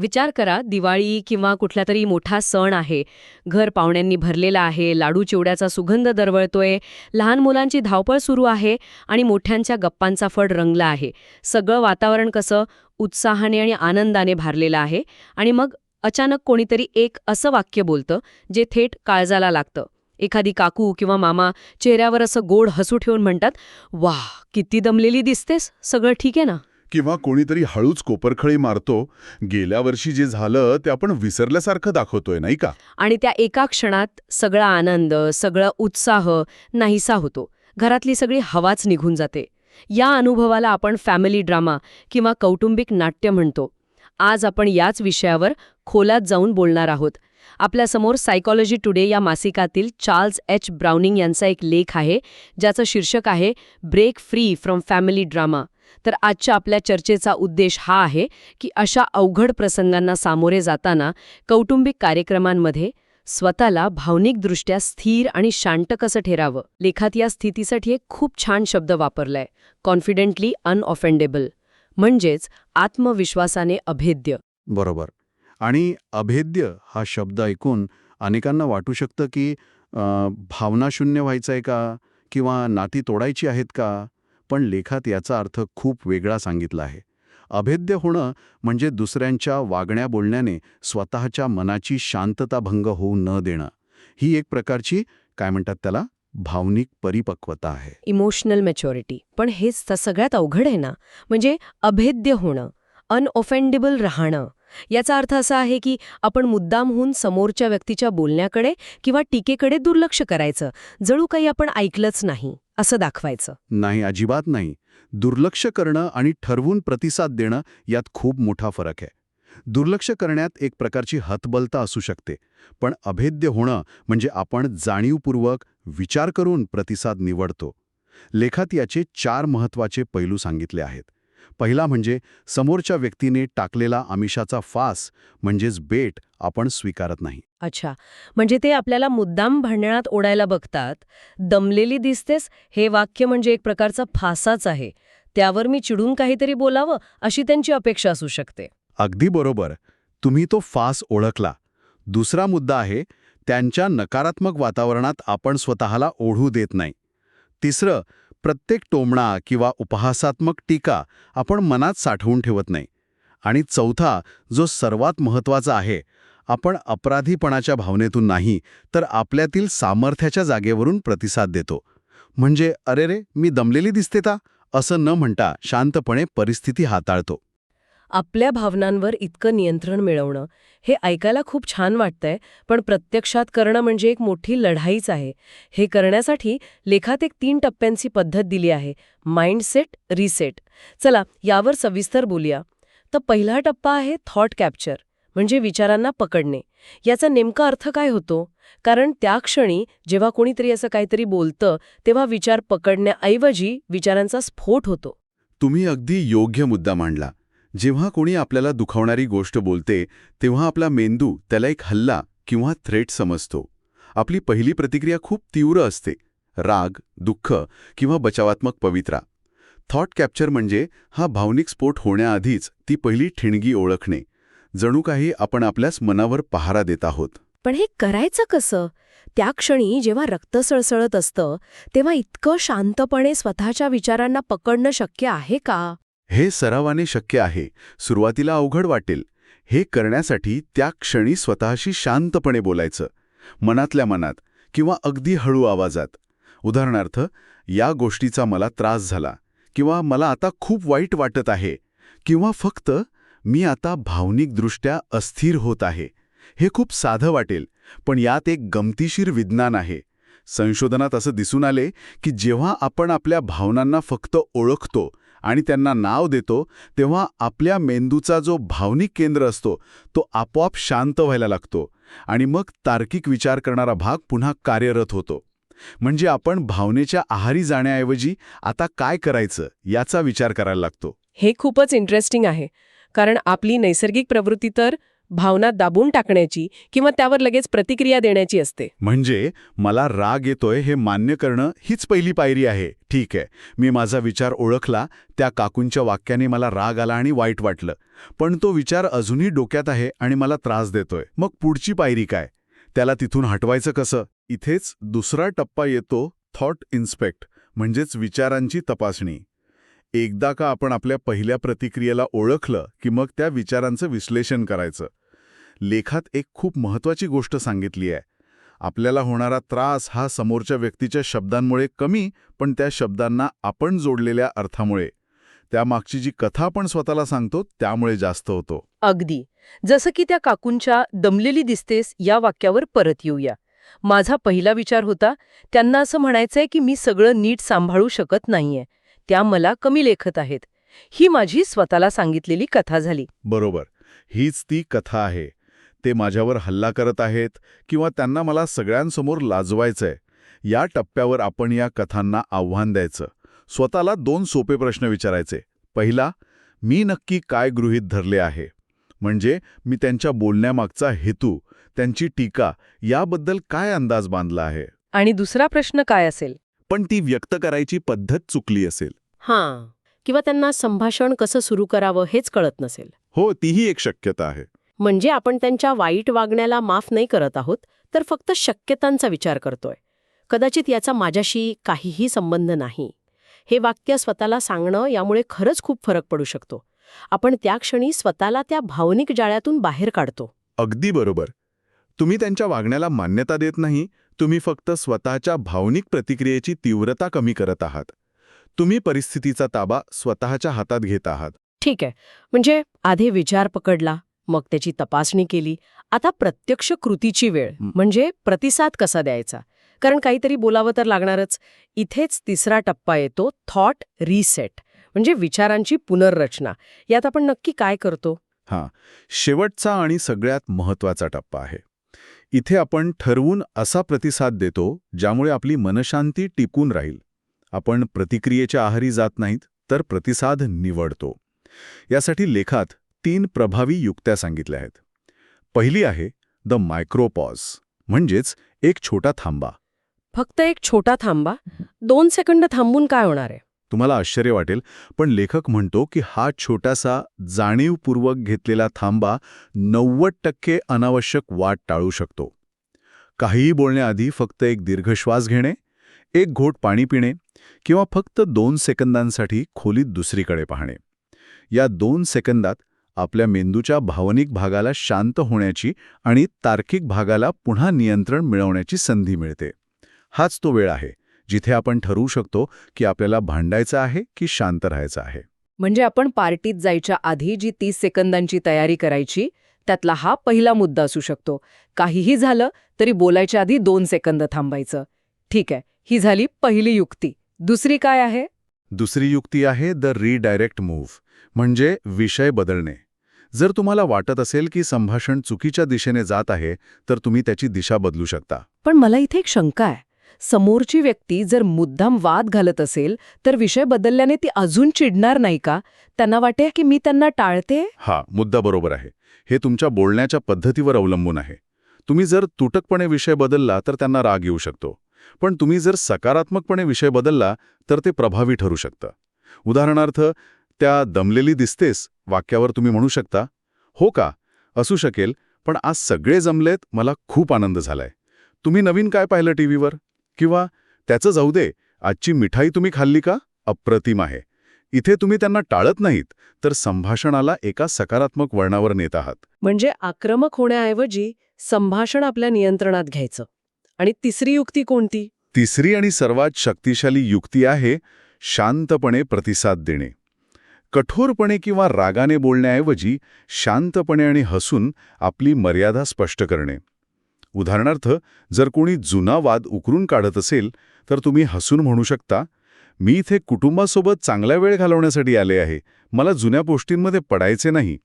विचार करा दिवाळी किंवा कुठला तरी मोठा सण आहे. घर पाहुण्यांनी भरलेला आहे लाडू चिवड्याचा सुगंध दरवळतोय लहान मुलांची धावपळ सुरू आहे आणि मोठ्यांच्या गप्पांचा फड रंगला आहे. सगळं वातावरण कसं उत्साहाने आणि आनंदाने भारलेलं आहे आणि मग अचानक कोणीतरी एक असं वाक्य बोलतं जे थेट काळजाला लागतं. एखादी काकू किंवा मामा चेहऱ्यावर असं गोड हसू ठेवून म्हणतात वाह किती दमलेली दिसतेस सगळं ठीक आहे ना? किंवा कोणीतरी हळूच कोपरखळी मारतो गेल्या वर्षी जे झालं ते आपण विसरल्यासारखं दाखवतोय नाही का? आणि त्या एका क्षणात सगळा आनंद सगळा उत्साह नाहीसा होतो. घरातली सगळी हवाच निघून जाते. या अनुभवाला आपण फॅमिली ड्रामा किंवा कौटुंबिक नाट्य म्हणतो. आज आपण याच विषयावर खोलात जाऊन बोलणार आहोत. आपल्यासमोर सायकॉलॉजी टुडे या मासिकातील चार्ल्स एच ब्राउनिंग यांचा एक लेख आहे ज्याचं शीर्षक आहे break free from family drama तर आजच्या आपल्या चर्चेचा उद्देश हा आहे की अशा अवघड प्रसंगांना सामोरे जाताना कौटुंबिक कार्यक्रमांमध्ये स्वतःला भावनिकदृष्ट्या स्थिर आणि शांत कसं ठेरावं? लेखात या स्थितीसाठी एक खूप छान शब्द वापरलाय कॉन्फिडेंटली अनऑफेंडेबल म्हणजेच आत्मविश्वासाने अभेद्य. बरोबर. आणि अभेद्य हा शब्द ऐकून अनेकांना वाटू शकतं की भावनाशून्य व्हायचं आहे का? किंवा नाती तोडायची आहेत का? पण लेखात याचा अर्थ खूप वेगळा सांगितला आहे. अभेद्य होणं म्हणजे दुसऱ्यांच्या वागण्या बोलण्याने स्वतःच्या मनाची शांतता भंग होऊ न देणं. ही एक प्रकारची काय म्हणतात त्याला भावनिक परिपक्वता आहे. Emotional maturity. पण हेच तर सगळ्यात अवघड आहे ना? म्हणजे अभेद्य होणं अनऑफेंडेबल राहणं. याचा अर्थ असा आहे की आपण मुद्दामहून समोरच्या व्यक्तीच्या बोलण्याकडे किंवा टीकेकडे दुर्लक्ष करायचं जणू काही आपण ऐकलंच नाही. असं दाखवायचं. नाही अजिबात नाही. दुर्लक्ष करणं आणि ठरवून प्रतिसाद देणं यात खूप मोठा फरक आहे. दुर्लक्ष करण्यात एक प्रकारची हतबलता असू शकते पण अभेद्य होणं म्हणजे आपण जाणीवपूर्वक विचार करून प्रतिसाद निवडतो. लेखात याचे चार महत्त्वाचे पैलू सांगितले आहेत. पहिला म्हणजे समोरच्या व्यक्तीने टाकलेला आमिषाचा फास म्हणजेच बेट आपण स्वीकारत नाही. अच्छा. म्हणजे ते आपल्याला मुद्दाम भांडणात ओढायला बघतात दमलेली दिसतेस हे वाक्य म्हणजे एक प्रकारचा फासाच आहे. त्यावर मी चिडून काहीतरी बोलावं अशी त्यांची अपेक्षा असू शकते. अगदी बरोबर. तुम्ही तो फास ओळखला. दुसरा मुद्दा आहे त्यांच्या नकारात्मक वातावरणात आपण स्वतःला ओढू देत नाही. तिसरं प्रत्येक टोमणा किंवा उपहासात्मक टीका आपण मनात साठवून ठेवत नाही. आणि चौथा जो सर्वात महत्त्वाचा आहे आपण अपराधीपणाच्या भावनेतून नाही तर आपल्यातील सामर्थ्याच्या जागेवरून प्रतिसाद देतो. म्हणजे अरे रे मी दमलेली दिसते का? असं न म्हणता शांतपणे परिस्थिती हाताळतो. आपल्या भावनांवर इतकं नियंत्रण मिळवणं हे ऐकायला खूप छान वाटतंय पण प्रत्यक्षात करणं म्हणजे एक मोठी लढाईच आहे. हे करण्यासाठी लेखात एक तीन टप्प्यांची पद्धत दिली आहे माइंडसेट रिसेट. चला यावर सविस्तर बोलूया. तर पहिला टप्पा आहे थॉट कॅप्चर म्हणजे विचारांना पकडणे. याचा नेमका अर्थ काय होतो? कारण त्या क्षणी जेव्हा कोणीतरी असं काहीतरी बोलतं तेव्हा विचार पकडण्याऐवजी विचारांचा स्फोट होतो. तुम्ही अगदी योग्य मुद्दा मांडला. जेव्हा कोणी आपल्याला दुखावणारी गोष्ट बोलते तेव्हा आपला मेंदू त्याला एक हल्ला किंवा थ्रेट समजतो. आपली पहिली प्रतिक्रिया खूप तीव्र असते. राग दुःख किंवा बचावात्मक पवित्रा. थॉट कॅप्चर म्हणजे हा भावनिक स्फोट होण्याआधीच ती पहिली ठिणगी ओळखणे. जणू काही आपण आपल्याच मनावर पहारा देत आहोत. पण हे करायचं कसं? त्या क्षणी जेव्हा रक्त सळसळत असतं तेव्हा इतकं शांतपणे स्वतःच्या विचारांना पकडणं शक्य आहे का? हे सरावाने शक्य आहे. सुरुवातीला अवघड वाटेल. हे करण्यासाठी त्या क्षणी स्वतःशी शांतपणे बोलायचं. मनातल्या मनात किंवा अगदी हळू आवाजात. उदाहरणार्थ या गोष्टीचा मला त्रास झाला किंवा मला आता खूप वाईट वाटत आहे किंवा फक्त मी आता भावनिकदृष्ट्या अस्थिर होत आहे. हे खूप साधं वाटेल पण यात एक गमतीशीर विज्ञान आहे. संशोधनात असं दिसून आले की जेव्हा आपण आपल्या भावनांना फक्त ओळखतो आणि त्यांना नाव देतो तेव्हा आपल्या मेंदूचा जो भावनिक केंद्र असतो तो आपोआप शांत व्हायला लागतो आणि मग तार्किक विचार करणारा भाग पुन्हा कार्यरत होतो. म्हणजे आपण भावनेच्या आहारी जाण्याऐवजी आता काय करायचं याचा विचार करायला लागतो. हे खूपच इंटरेस्टिंग आहे. कारण आपली नैसर्गिक प्रवृत्ती तर भावना दाबून टाकण्याची किंवा त्यावर लगेच प्रतिक्रिया देण्याची असते. म्हणजे मला राग येतोय हे मान्य करणं हीच पहिली पायरी आहे. ठीक आहे. मी माझा विचार ओळखला त्या काकूंच्या वाक्याने मला राग आला आणि वाईट वाटलं. पण तो विचार अजूनही डोक्यात आहे आणि मला त्रास देतोय. मग पुढची पायरी काय? त्याला तिथून हटवायचं कसं? इथेच दुसरा टप्पा येतो थॉट इन्स्पेक्ट म्हणजेच विचारांची तपासणी. एकदा का आपण आपल्या पहिल्या प्रतिक्रियेला ओळखलं की मग त्या विचारांचं विश्लेषण करायचं. लेखात एक खूप महत्वाची गोष्ट सांगितली आहे. आपल्याला होणारा त्रास हा समोरच्या व्यक्तीच्या शब्दांमुळे कमी पण त्या शब्दांना आपण जोडलेल्या अर्थामुळे. त्यामागची जी कथा आपण स्वतःला सांगतो त्यामुळे जास्त होतो. अगदी. जसं की त्या काकूंच्या दमलेली दिसतेस या वाक्यावर परत येऊया. माझा पहिला विचार होता त्यांना असं म्हणायचंय की मी सगळं नीट सांभाळू शकत नाहीये. त्या मला कमी लेखत आहेत. ही माझी स्वतःला सांगितलेली कथा झाली. बरोबर. हीच ती कथा आहे. ते माझ्यावर हल्ला करत आहेत किंवा त्यांना मला सगळ्यांसमोर लाजवायचंय या टप्प्यावर आपण या कथांना आव्हान द्यायचं. स्वतःला दोन सोपे प्रश्न विचारायचे. पहिला मी नक्की काय गृहीत धरले आहे? म्हणजे मी त्यांच्या बोलण्यामागचा हेतू त्यांची टीका याबद्दल काय अंदाज बांधला आहे? आणि दुसरा प्रश्न काय असेल? पण ती व्यक्त करायची पद्धत चुकली असेल. हां. किंवा त्यांना संभाषण कसं सुरू करावं हेच कळत नसेल. हो तीही एक शक्यता आहे. म्हणजे आपण त्यांच्या वाईट वागण्याला माफ नाही करत आहोत तर फक्त शक्यतांचा विचार करतोय. कदाचित याचा माझ्याशी काहीही संबंध नाही. हे वाक्य स्वतःला सांगणं यामुळे खरंच खूप फरक पडू शकतो. आपण त्या क्षणी स्वतःला त्या भावनिक जाळ्यातून बाहेर काढतो. अगदी बरोबर. तुम्ही त्यांच्या वागण्याला मान्यता देत नाही तुम्ही फक्त स्वतःच्या भावनिक प्रतिक्रियेची तीव्रता कमी करत आहात. तुम्ही परिस्थितीचा ताबा स्वतःच्या हातात घेत आहात. ठीक आहे. म्हणजे आधी विचार पकडला मग त्याची तपासणी केली. आता प्रत्यक्ष कृतीची वेळ. म्हणजे प्रतिसाद कसा द्यायचा? कारण काहीतरी बोलावं तर लागणारच. इथेच तिसरा टप्पा येतो थॉट रिसेट म्हणजे विचारांची पुनर्रचना. यात आपण नक्की काय करतो? हां. शेवटचा आणि सगळ्यात महत्त्वाचा टप्पा आहे. इथे आपण ठरवून असा प्रतिसाद देतो ज्यामुळे आपली मनशांती टिकून राहील. आपण प्रतिक्रियेच्या आहारी जात नाहीत तर प्रतिसाद निवडतो. यासाठी लेखात तीन प्रभावी युक्त्या सांगितल्या आहेत. पहिली आहे द मायक्रोपॉज म्हणजेच एक छोटा थांबा. फक्त एक छोटा थांबा? दोन सेकंद थांबून काय होणार आहे? तुम्हाला आश्चर्य वाटेल पण लेखक म्हणतो की हा छोटासा जाणीवपूर्वक घेतलेला थांबा नव्वद टक्के अनावश्यक वाट टाळू शकतो. काहीही बोलण्याआधी फक्त एक दीर्घ श्वास घेणे एक घोट पाणी पिणे किंवा फक्त दोन सेकंदांसाठी खोलीत दुसरीकडे पाहणे. या दोन सेकंदात आपल्या मेंदूच्या भावनिक भागाला शांत होण्याची आणि तार्किक भागाला पुन्हा नियंत्रण मिळवण्याची संधी मिळते. हाच तो वेळ आहे जिथे आपण ठरवू शकतो की आपल्याला भांडायचं आहे की शांत राहायचं आहे. म्हणजे आपण पार्टीत जायच्या आधी जी तीस सेकंदांची तयारी करायची त्यातला हा पहिला मुद्दा असू शकतो. काहीही झालं तरी बोलायच्या आधी दोन सेकंद थांबायचं. ठीक आहे ही झाली पहिली युक्ती. दुसरी काय आहे? दुसरी युक्ती आहे द रिडायरेक्ट मूव्ह म्हणजे विषय बदलणे. जर तुम्हाला वाटत असेल की संभाषण चुकीच्या दिशेने जात आहे तर तुम्ही त्याची दिशा बदलू शकता. पण मला इथे एक शंका आहे. समोरची व्यक्ती जर मुद्दाम वाद घालत असेल तर विषय बदलल्याने ती अजून चिडणार नाही का? त्यांना वाटे की मी त्यांना टाळते? हा मुद्दा बरोबर आहे. हे तुमच्या बोलण्याच्या पद्धतीवर अवलंबून आहे. तुम्ही जर तुटकपणे विषय बदलला तर त्यांना राग येऊ शकतो. पण तुम्ही जर सकारात्मकपणे विषय बदलला तर ते प्रभावी ठरू शकतं. उदाहरणार्थ त्या दमलेली दिसतेस वाक्यावर तुम्ही म्हणू शकता हो का? असू शकेल पण आज सगळे जमलेत मला खूप आनंद झालाय. तुम्ही नवीन काय पाहिलं टीव्हीवर? किंवा त्याचं जाऊ दे आजची मिठाई तुम्ही खाल्ली का? अप्रतिम आहे. इथे तुम्ही त्यांना टाळत नाहीत तर संभाषणाला एका सकारात्मक वळणावर नेत आहात. म्हणजे आक्रमक होण्याऐवजी संभाषण आपल्या नियंत्रणात घ्यायचं. आणि तिसरी युक्ती कोणती? तिसरी आणि सर्वात शक्तिशाली युक्ती आहे शांतपणे प्रतिसाद देणे. कठोरपणे किंवा रागाने बोलण्याऐवजी शांतपणे आणि हसून आपली मर्यादा स्पष्ट करणे. उदाहरणार्थ जर कोणी जुना वाद उकरून काढत असेल तर तुम्ही हसून म्हणू शकता मी इथे कुटुंबासोबत चांगला वेळ घालवण्यासाठी आले आहे. मला जुन्या गोष्टींमध्ये पडायचे नाही.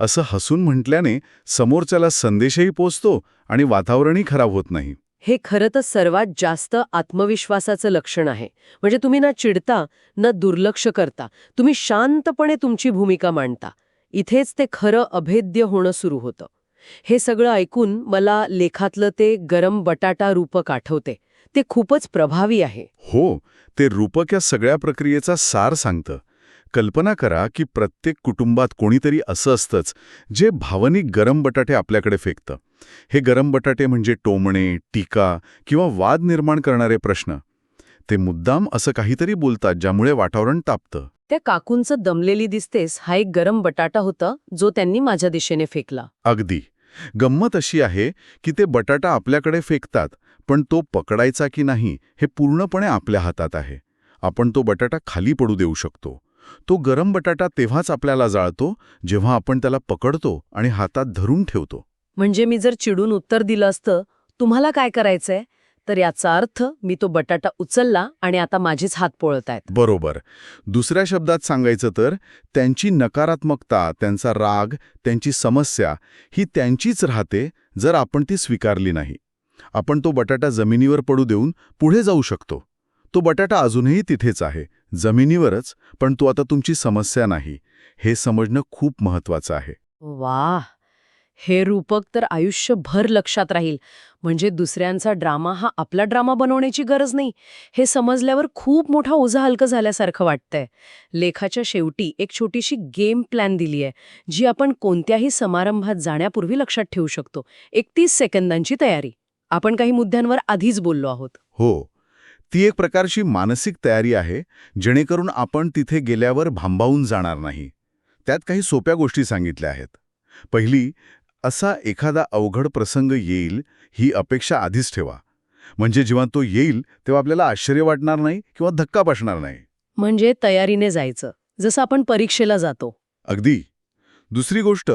असं हसून म्हटल्याने समोरच्याला संदेशही पोचतो आणि वातावरणही खराब होत नाही. हे खरं तर सर्वात जास्त आत्मविश्वासाचं लक्षण आहे. म्हणजे तुम्ही ना चिडता न दुर्लक्ष करता. तुम्ही शांतपणे तुमची भूमिका मांडता. इथेच ते खरं अभेद्य होणं सुरू होतं. हे सगळं ऐकून मला लेखातलं ते गरम बटाटा रूपक आठवते. ते खूपच प्रभावी आहे. हो ते रूपक या सगळ्या प्रक्रियेचा सार सांगतं. कल्पना करा की प्रत्येक कुटुंबात कोणीतरी असं असतंच जे भावनिक गरम बटाटे आपल्याकडे फेकतं. हे गरम बटाटे म्हणजे टोमणे टीका किंवा वाद निर्माण करणारे प्रश्न. ते मुद्दाम असं काहीतरी बोलतात ज्यामुळे वातावरण तापतं. त्या काकूंचं दमलेली दिसतेस हा एक गरम बटाटा होता जो त्यांनी माझ्या दिशेने फेकला. अगदी. गंमत अशी आहे की ते बटाटा आपल्याकडे फेकतात पण तो पकडायचा की नाही हे पूर्णपणे आपल्या हातात आहे. आपण तो बटाटा खाली पडू देऊ शकतो. तो गरम बटाटा तेव्हाच आपल्याला जाळतो जेव्हा आपण त्याला पकडतो आणि हातात धरून ठेवतो. म्हणजे मी जर चिडून उत्तर दिलं असतं तुम्हाला काय करायचंय? तर याचा अर्थ मी तो बटाटा उचलला आणि आता माझेच हात पोळत आहेत बरोबर. दुसऱ्या शब्दात सांगायचं तर त्यांची नकारात्मकता त्यांचा राग त्यांची समस्या ही त्यांचीच राहते जर आपण ती स्वीकारली नाही. आपण तो बटाटा जमिनीवर पडू देऊन पुढे जाऊ शकतो. तो बटाटा अजूनही तिथेच आहे. जमिनीवरच पण तो आता तुमची समस्या नाही. हे समजणं खूप महत्वाचं आहे. वा हे रूपक तर आयुष्यभर लक्षात राहील. म्हणजे दुसऱ्यांचा ड्रामा हा आपला ड्रामा बनवण्याची गरज नाही. हे समजल्यावर खूप मोठा ओझा हलकं झाल्यासारखं वाटतंय. लेखाच्या शेवटी एक छोटीशी गेम प्लॅन दिली आहे जी आपण कोणत्याही समारंभात जाण्यापूर्वी लक्षात ठेवू शकतो. एक तीस सेकंदांची तयारी. आपण काही मुद्द्यांवर आधीच बोललो आहोत. हो. ती एक प्रकारची मानसिक तयारी आहे जेणेकरून आपण तिथे गेल्यावर भांबावून जाणार नाही. त्यात काही सोप्या गोष्टी सांगितल्या आहेत. पहिली असा एखादा अवघड प्रसंग येईल ही अपेक्षा आधीच ठेवा. म्हणजे जेव्हा तो येईल तेव्हा आपल्याला आश्चर्य वाटणार नाही किंवा धक्का बसणार नाही. म्हणजे तयारीने जायचं जसं आपण परीक्षेला जातो. अगदी. दुसरी गोष्ट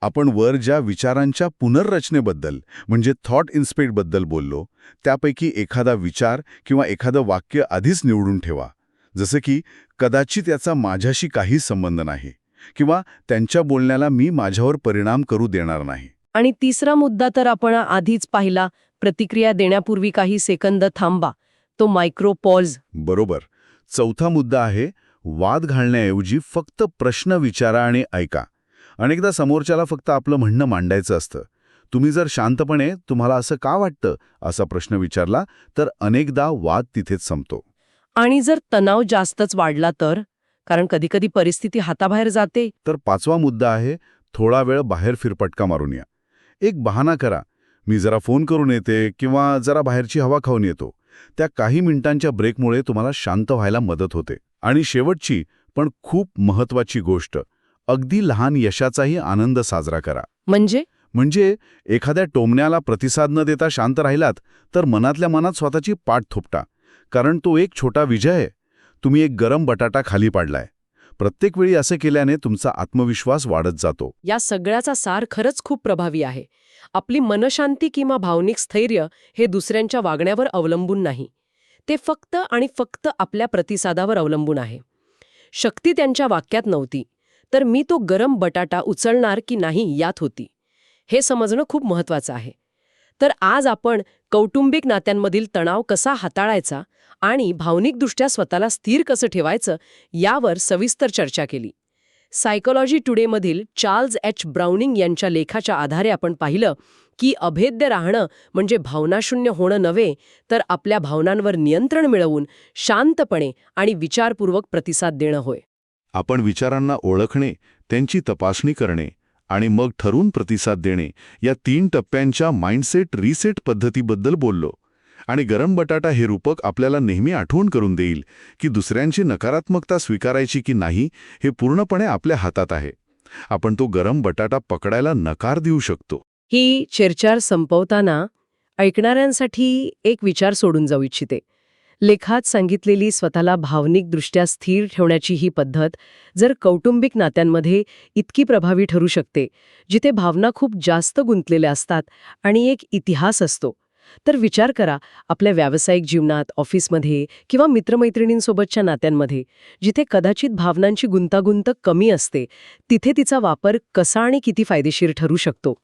आपण वर ज्या विचारांच्या पुनर्रचनेबद्दल म्हणजे थॉट इन्स्पेक्टबद्दल बोललो त्यापैकी एखादा विचार किंवा एखादं वाक्य आधीच निवडून ठेवा. जसं की कदाचित याचा माझ्याशी काही संबंध नाही किंवा त्यांच्या बोलण्याला मी माझ्यावर परिणाम करू देणार नाही. आणि तिसरा मुद्दा तर आपण आधीच पाहिला प्रतिक्रिया देण्यापूर्वी काही सेकंद थांबा. तो मायक्रो पॉज बरोबर. चौथा मुद्दा आहे वाद घालण्याऐवजी फक्त प्रश्न विचारा आणि ऐका. अनेकदा समोरच्याला फक्त आपलं म्हणणं मांडायचं असतं. तुम्ही जर शांतपणे तुम्हाला असं का वाटतं? असा प्रश्न विचारला तर अनेकदा वाद तिथेच संपतो. आणि जर तणाव जास्तच वाढला तर? कारण कधीकधी परिस्थिती हाताबाहेर जाते. तर पाचवा मुद्दा आहे थोडा वेळ बाहेर फिरपटका मारून या. एक बहाणा करा. मी जरा फोन करून येते किंवा जरा बाहेरची हवा खाऊन येतो. त्या काही मिनिटांच्या ब्रेकमुळे तुम्हाला शांत व्हायला मदत होते. आणि शेवटची पण खूप महत्वाची गोष्ट अगदी लहान यशाचाही आनंद साजरा करा. म्हणजे? म्हणजे एखाद्या टोमण्याला प्रतिसाद न देता शांत राहिलात तर मनातल्या मनात स्वतःची पाठ थोपटा. कारण तो एक छोटा विजय आहे. तुम्ही एक गरम बटाटा खाली पाडलाय. प्रत्येक वेळी असं केल्याने तुमचा आत्मविश्वास वाढत जातो. या सगळ्याचा सार खरंच खूप प्रभावी आहे. आपली मनशांती किंवा भावनिक स्थैर्य हे दुसऱ्यांच्या वागण्यावर अवलंबून नाही. ते फक्त आणि फक्त आपल्या प्रतिसादावर अवलंबून आहे. शक्ती त्यांच्या वाक्यात नव्हती. तर मी तो गरम बटाटा उचलणार की नाही यात होती. हे समजणं खूप महत्वाचं आहे. तर आज आपण कौटुंबिक नात्यांमधील तणाव कसा हाताळायचा आणि भावनिकदृष्ट्या स्वतःला स्थिर कसं ठेवायचं यावर सविस्तर चर्चा केली. सायकोलॉजी टुडेमधील चार्ल्स एच. ब्राउनिंग यांच्या लेखाच्या आधारे आपण पाहिलं की अभेद्य राहणं म्हणजे भावनाशून्य होणं नव्हे तर आपल्या भावनांवर नियंत्रण मिळवून शांतपणे आणि विचारपूर्वक प्रतिसाद देणं होय. आपण विचारांना ओळखणे त्यांची तपासणी करणे आणि मग ठरून प्रतिसाद देणे या तीन टप्प्यांच्या माइंडसेट रिसेट पद्धतीबद्दल बोललो. आणि गरम बटाटा हे रूपक आपल्याला नेहमी आठवण करून देईल की दुसऱ्यांची नकारात्मकता स्वीकारायची की नाही हे पूर्णपणे आपल्या हातात आहे. आपण तो गरम बटाटा पकडायला नकार देऊ शकतो. ही चर्चा संपवताना ऐकणाऱ्यांसाठी एक विचार सोडून जाऊ इच्छिते. लेखात सांगितलेली स्वतःला भावनिकदृष्ट्या स्थिर ठेवण्याची ही पद्धत जर कौटुंबिक नात्यांमध्ये इतकी प्रभावी ठरू शकते जिथे भावना खूप जास्त गुंतलेल्या असतात आणि एक इतिहास असतो तर विचार करा आपल्या व्यावसायिक जीवनात ऑफिसमध्ये किंवा मित्रमैत्रिणींसोबतच्या नात्यांमध्ये जिथे कदाचित भावनांची गुंतागुंत कमी असते तिथे तिचा वापर कसा आणि किती फायदेशीर ठरू शकतो.